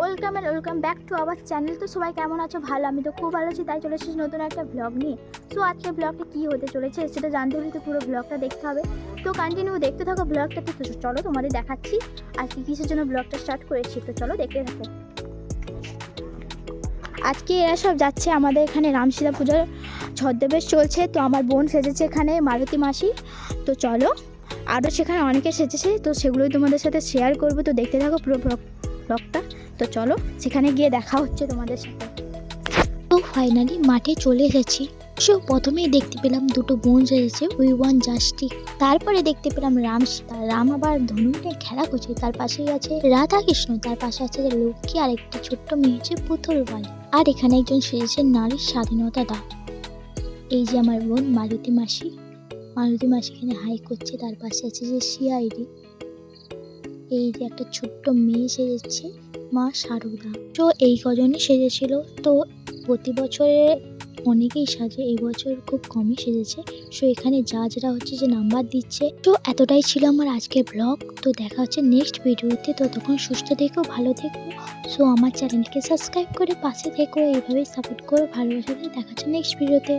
Welcome and welcome back to our channel তো সবাই কেমন আছো? ভালো। আমি তো খুব ভালো আছি, তাই চলে এসেছি নতুন একটা ব্লগ নিয়ে। সো আজকে ব্লগটা কী হতে চলেছে সেটা জানতে হলে তো পুরো ব্লগটা দেখতে হবে। তো কন্টিনিউ দেখতে থাকো ব্লগটা তো চলো তোমাদের দেখাচ্ছি আর কী কিসের জন্য ব্লগটা স্টার্ট করেছি। তো চলো দেখতে থাকো। আজকে এরা সব যাচ্ছে আমাদের এখানে রামসীতা পুজোর ছদ্মবেশ চলছে। তো আমার বোন সেজেছে এখানে, মারুতি মাসি। তো চলো আরও সেখানে অনেকে সেজেছে, তো সেগুলোই তোমাদের সাথে শেয়ার করব। তো দেখতে থাকো পুরো ব্লগটা। তো চলো, সেখানে গিয়ে দেখা হচ্ছে তোমাদের সাথে। তো ফাইনালি মাঠে চলে এসেছি। সো প্রথমেই দেখতে পেলাম দুটো বোন সেজেছে উই ওয়ান জাস্টিক তারপরে দেখতে পেলাম রাম সীতা। রাম আবার ধনু নিয়ে খেলা করছে। তার পাশেই আছে রাধা কৃষ্ণ তার পাশে আছে লক্ষ্মী আর একটি ছোট্ট মেয়ে হচ্ছে পুতুল বালি। আর এখানে একজন সেজেছে নারীর স্বাধীনতা দা। এই যে আমার বোন, মালতী মাসি। মালতী মাসি এখানে হাই করছে। তার পাশে আছে যে সিআইডি। এই যে একটা ছোট্ট মেয়ে সেজেছে, মা শারদা তো এই কজনই সেজেছিল। তো প্রতি বছরে অনেকেই সাজে, এই বছর খুব কমই সেজেছে। সো এখানে যা জাজরা হচ্ছে যে নাম্বার দিচ্ছে। তো এতটাই ছিল আমার আজকের ব্লগ তো দেখা হচ্ছে নেক্সট ভিডিওতে তো তখন সুস্থ থেকো, ভালো থেকো। সো আমার চ্যানেলকে সাবস্ক্রাইব করে পাশে থেকো। এইভাবেই সাপোর্ট করে, ভালোবাসা দেখা হচ্ছে নেক্সট ভিডিওতে